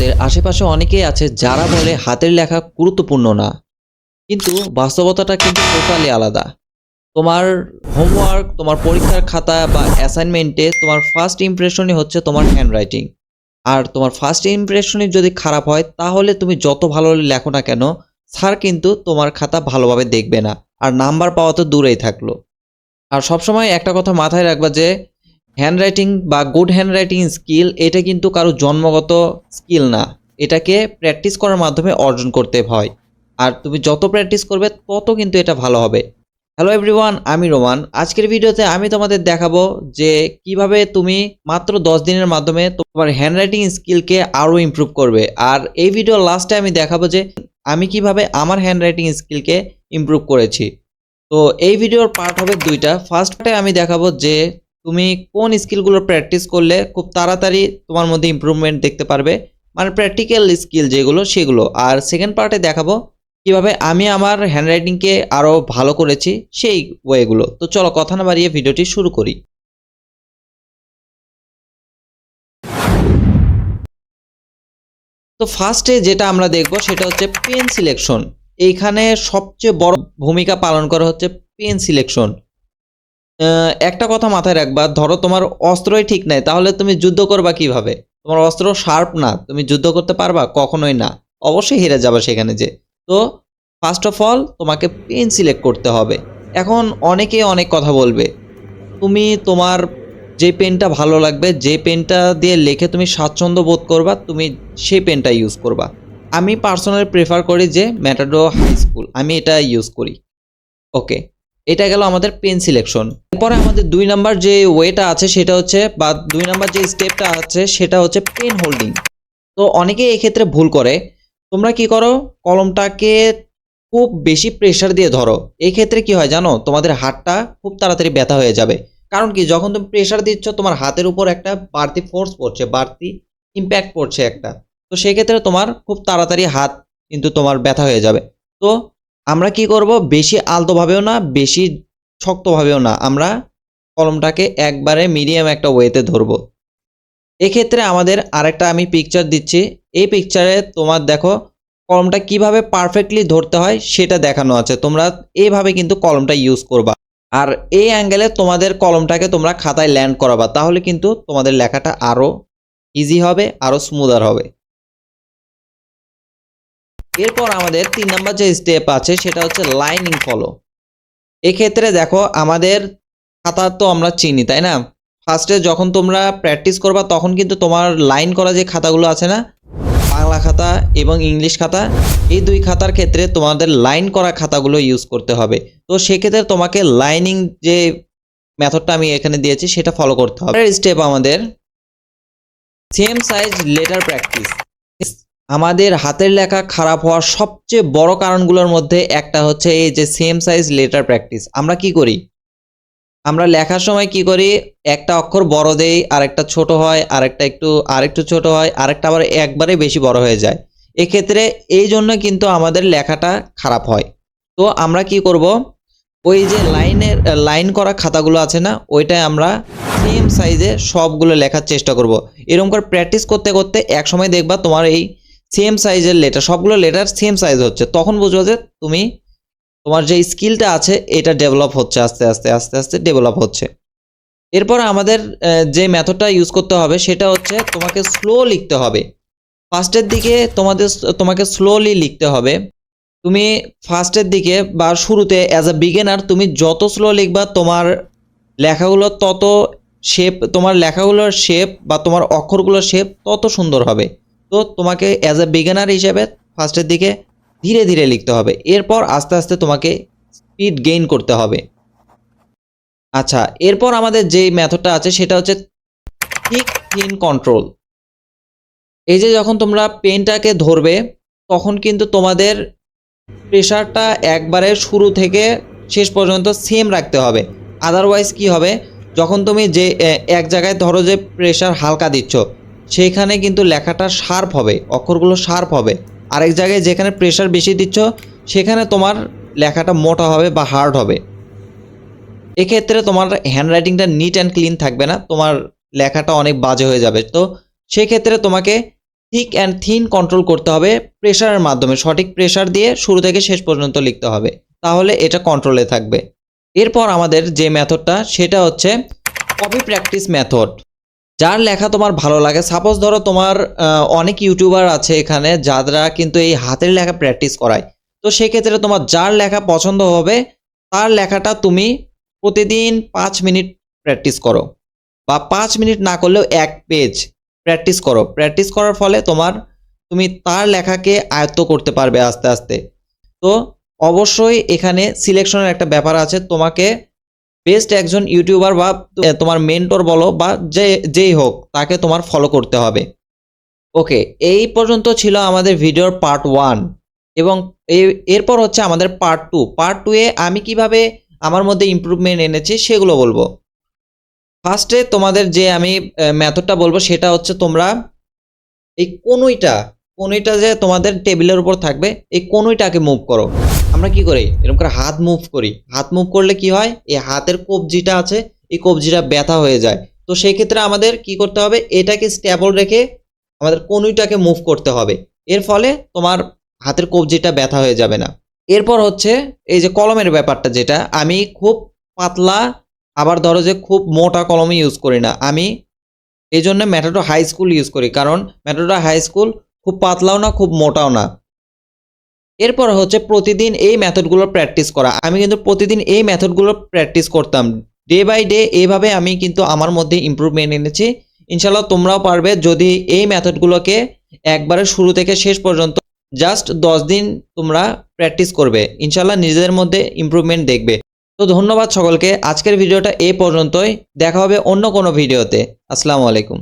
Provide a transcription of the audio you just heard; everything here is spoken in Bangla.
আমাদের আশেপাশে অনেকেই আছে যারা বলে হাতের লেখা গুরুত্বপূর্ণ না। কিন্তু বাস্তবতাটা কিন্তু টোটালি আলাদা। তোমার হোমওয়ার্ক তোমার পরীক্ষার খাতা বা অ্যাসাইনমেন্টে তোমার ফার্স্ট ইমপ্রেশনই হচ্ছে তোমার হ্যান্ডরাইটিং আর তোমার ফার্স্ট ইমপ্রেশনই যদি খারাপ হয়, তাহলে তুমি যত ভালো লেখো না কেন স্যার কিন্তু তোমার খাতা ভালোভাবে দেখবে না। আর নাম্বার পাওয়া তো দূরেই থাকল। আর সবসময় একটা কথা মাথায় রাখবা যে হ্যান্ডরাইটিং বা গুড হ্যান্ডরাইটিং স্কিল এটা কিন্তু কারও জন্মগত স্কিল না। এটাকে প্র্যাকটিস করার মাধ্যমে অর্জন করতে হয়। আর তুমি যত প্র্যাকটিস করবে, তত কিন্তু এটা ভালো হবে। হ্যালো এভরিওয়ান আমি রোমান। আজকের ভিডিওতে আমি তোমাদের দেখাবো যে কীভাবে তুমি মাত্র দশ দিনের মাধ্যমে তোমার হ্যান্ডরাইটিং স্কিলকে আরও ইমপ্রুভ করবে। আর এই ভিডিও লাস্টে আমি দেখাবো যে আমি কীভাবে আমার হ্যান্ডরাইটিং স্কিলকে ইমপ্রুভ করেছি। তো এই ভিডিওর পার্ট হবে দুইটা। ফার্স্ট আমি দেখাবো যে তুমি কোন স্কিলগুলো প্র্যাকটিস করলে খুব তাড়াতাড়ি তোমার মধ্যে ইম্প্রুভমেন্ট দেখতে পারবে। মানে প্র্যাকটিক্যাল স্কিল যেগুলো, সেগুলো। আর সেকেন্ড পার্টে দেখাবো কীভাবে আমি আমার হ্যান্ডরাইটিংকে আরও ভালো করেছি সেই ওয়েগুলো তো চলো কথা না বাড়িয়ে ভিডিওটি শুরু করি। তো ফার্স্টে যেটা আমরা দেখব সেটা হচ্ছে পেন সিলেকশন এইখানে সবচেয়ে বড় ভূমিকা পালন করা হচ্ছে পেন সিলেকশন একটা কথা মাথায় রাখবা, ধরো তোমার অস্ত্রই ঠিক নাই, তাহলে তুমি যুদ্ধ করবা কীভাবে? তোমার অস্ত্র শার্প না, তুমি যুদ্ধ করতে পারবা? কখনোই না। অবশ্যই হেরে যাবে সেখানে যে তো ফার্স্ট অফ অল তোমাকে পেন সিলেক্ট করতে হবে। এখন অনেকে অনেক কথা বলবে। তুমি তোমার যে পেনটা ভালো লাগবে, যে পেনটা দিয়ে লেখে তুমি স্বাচ্ছন্দ্য বোধ করবা, তুমি সেই পেনটা ইউজ করবা। আমি পার্সোনালি প্রেফার করি যে ম্যাটাডো হাই স্কুল আমি এটা ইউজ করি। ওকে এটা গেল আমাদের পেন সিলেকশন এরপরে আমাদের দুই নাম্বার যে ওয়েটা আছে, সেটা হচ্ছে, বা দুই নাম্বার যে স্টেপটা আছে, সেটা হচ্ছে পেন হোল্ডিং তো অনেকে এক্ষেত্রে ভুল করে। তোমরা কি করো? কলমটাকে খুব বেশি প্রেশার দিয়ে ধরো। এই ক্ষেত্রে কি হয় জানো? তোমাদের হাতটা খুব তাড়াতাড়ি ব্যথা হয়ে যাবে। কারণ কি? যখন তুমি প্রেশার দিচ্ছ, তোমার হাতের উপর একটা বাড়তি ফোর্স পড়ছে, বাড়তি ইম্প্যাক্ট পড়ছে একটা। তো সেক্ষেত্রে তোমার খুব তাড়াতাড়ি হাত কিন্তু তোমার ব্যথা হয়ে যাবে। তো আমরা কি করব? বেশি আলতোভাবেও না, বেশি শক্তভাবেও না। আমরা কলমটাকে একবারে মিডিয়াম একটা ওয়েতে ধরবো। এক্ষেত্রে আমাদের আরেকটা আমি পিকচার দিচ্ছি। এই পিকচারে তোমার দেখো, কলমটা কীভাবে পারফেক্টলি ধরতে হয় সেটা দেখানো আছে। তোমরা এইভাবে কিন্তু কলমটা ইউজ করবা। আর এই অ্যাঙ্গেলে তোমাদের কলমটাকে তোমরা খাতায় ল্যান্ড করাবা। তাহলে কিন্তু তোমাদের লেখাটা আরও ইজি হবে আরও স্মুদার হবে। এরপর আমাদের তিন নাম্বার যে স্টেপ আছে, সেটা হচ্ছে লাইনিং ফলো এক্ষেত্রে দেখো, আমাদের খাতা তো আমরা চিনি, তাই না? ফার্স্টে যখন তোমরা প্র্যাকটিস করবা, তখন কিন্তু তোমার লাইন করা যে খাতাগুলো আছে না, বাংলা খাতা এবং ইংলিশ খাতা, এই দুই খাতার ক্ষেত্রে তোমাদের লাইন করা খাতাগুলো ইউজ করতে হবে। তো সেক্ষেত্রে তোমাকে লাইনিং যে মেথডটা আমি এখানে দিয়েছি, সেটা ফলো করতে হবে। স্টেপ আমাদের সেম সাইজ লেটার প্র্যাকটিস আমাদের হাতের লেখা খারাপ হওয়ার সবচেয়ে বড় কারণগুলোর মধ্যে একটা হচ্ছে এই যে সেম সাইজ লেটার প্র্যাকটিস আমরা কি করি? আমরা লেখার সময় কি করি? একটা অক্ষর বড় দেই, আরেকটা ছোট হয়, আরেকটা একটু, আরেকটু ছোট হয়, আরেকটা আবার একবারে বেশি বড় হয়ে যায়। এক্ষেত্রে এই জন্য কিন্তু আমাদের লেখাটা খারাপ হয়। তো আমরা কি করব? ওই যে লাইনের, লাইন করা খাতাগুলো আছে না ওইটাই আমরা সেম সাইজে সবগুলো লেখার চেষ্টা করব। এরকম করে প্র্যাকটিস করতে করতে এক সময় দেখবা তোমার এই সেম সাইজের লেটার সবগুলো লেটার সেম সাইজ হচ্ছে। তখন বুঝব যে তুমি, তোমার যে স্কিলটা আছে, এটা ডেভেলপ হচ্ছে, আস্তে আস্তে আস্তে আস্তে ডেভেলপ হচ্ছে। এরপর আমাদের যে মেথডটা ইউজ করতে হবে, সেটা হচ্ছে তোমাকে স্লো লিখতে হবে। ফার্স্টের দিকে তোমাদের, তোমাকে স্লোলি লিখতে হবে। তুমি ফার্স্টের দিকে বা শুরুতে অ্যাজ আ বিগিনার তুমি যত স্লো লিখবা, তোমার লেখাগুলো তত শেপ তোমার লেখাগুলোর শেপ বা তোমার অক্ষরগুলোর শেপ তত সুন্দর হবে। তো তোমাকে অ্যাজ আ বিগিনার হিসেবে ফার্স্টের দিকে ধীরে ধীরে লিখতে হবে। এরপর আস্তে আস্তে তোমাকে স্পিড গেইন করতে হবে। আচ্ছা এরপর আমাদের যে মেথডটা আছে সেটা হচ্ছে থিক থিন কন্ট্রোল এই যে যখন তোমরা পেনটাকে ধরবে, তখন কিন্তু তোমাদের প্রেশারটা একবারে শুরু থেকে শেষ পর্যন্ত সেম রাখতে হবে। আদারওয়াইজ কি হবে? যখন তুমি যে এক জায়গায় ধরো যে প্রেশার হালকা দিচ্ছ সেইখানে কিন্তু লেখাটা শার্প হবে, অক্ষরগুলো শার্প হবে। আরেক জায়গায় যেখানে প্রেশার বেশি দিচ্ছ, সেখানে তোমার লেখাটা মোটা হবে বা হার্ড হবে। এক্ষেত্রে তোমার হ্যান্ডরাইটিংটা নিট অ্যান্ড ক্লিন থাকবে না, তোমার লেখাটা অনেক বাজে হয়ে যাবে। তো সেক্ষেত্রে তোমাকে থিক অ্যান্ড থিন কন্ট্রোল করতে হবে প্রেশারের মাধ্যমে, সঠিক প্রেশার দিয়ে শুরু থেকে শেষ পর্যন্ত লিখতে হবে, তাহলে এটা কন্ট্রোলে থাকবে। এরপর আমাদের যে মেথডটা সেটা হচ্ছে কপি প্র্যাকটিস মেথড যার লেখা তোমার ভালো লাগে সাপোজ ধরো তোমার অনেক ইউটিউবার আছে এখানে যারা কিন্তু এই হাতের লেখা প্র্যাকটিস করায়। তো সেক্ষেত্রে তোমার যার লেখা পছন্দ হবে, তার লেখাটা তুমি প্রতিদিন পাঁচ মিনিট প্র্যাকটিস করো। বা পাঁচ মিনিট না করলেও এক পেজ প্র্যাকটিস করো। প্র্যাকটিস করার ফলে তোমার, তুমি তার লেখাকে আয়ত্ত করতে পারবে আস্তে আস্তে। তো অবশ্যই এখানে সিলেকশনের একটা ব্যাপার আছে। তোমাকে বেস্ট একজন ইউটিউবার বা তোমার মেন্টর বলো বা যে, যেই হোক, তাকে তোমার ফলো করতে হবে। ওকে এই পর্যন্ত ছিল আমাদের ভিডিওর পার্ট ওয়ান এবং এরপর হচ্ছে আমাদের পার্ট টু পার্ট টু এ আমি কীভাবে আমার মধ্যে ইমপ্রুভমেন্ট এনেছি সেগুলো বলব। ফার্স্টে তোমাদের যে আমি মেথডটা বলব সেটা হচ্ছে তোমরা এই কনুইটা কনুইটা যে তোমাদের টেবিলের উপর থাকবে, এই কনুইটাকে মুভ করো। আমরা কি করি? এরকম করে হাত মুভ করি। হাত মুভ করলে কি হয়? এই হাতের কবজিটা আছে, এই কবজিটা ব্যথা হয়ে যায়। তো সেই ক্ষেত্রে আমাদের কি করতে হবে? এটাকে স্ট্যাবল রেখে আমাদের কনুইটাকে মুভ করতে হবে। এর ফলে তোমার হাতের কবজিটা ব্যথা হয়ে যাবে না। এরপর হচ্ছে এই যে কলমের ব্যাপারটা যেটা, আমি খুব পাতলা, আবার ধরো যে খুব মোটা কলমে ইউজ করি না। আমি এই জন্য ম্যাটাডো হাই স্কুল ইউজ করি। কারণ ম্যাটাডো হাই স্কুল খুব পাতলাও না, খুব মোটাও না। এরপর হচ্ছে প্রতিদিন এই মেথডগুলো প্র্যাকটিস করা। আমি কিন্তু প্রতিদিন এই মেথডগুলো প্র্যাকটিস করতাম। ডে বাই ডে এইভাবে আমি কিন্তু আমার মধ্যে ইমপ্রুভমেন্ট এনেছি। ইনশাল্লাহ তোমরাও পারবে যদি এই মেথডগুলোকে একবারে শুরু থেকে শেষ পর্যন্ত জাস্ট দশ দিন তোমরা প্র্যাকটিস করবে। ইনশাল্লাহ নিজেদের মধ্যে ইমপ্রুভমেন্ট দেখবে। তো ধন্যবাদ সকলকে। আজকের ভিডিওটা এই পর্যন্তই। দেখা হবে অন্য কোনো ভিডিওতে। আসসালামু আলাইকুম।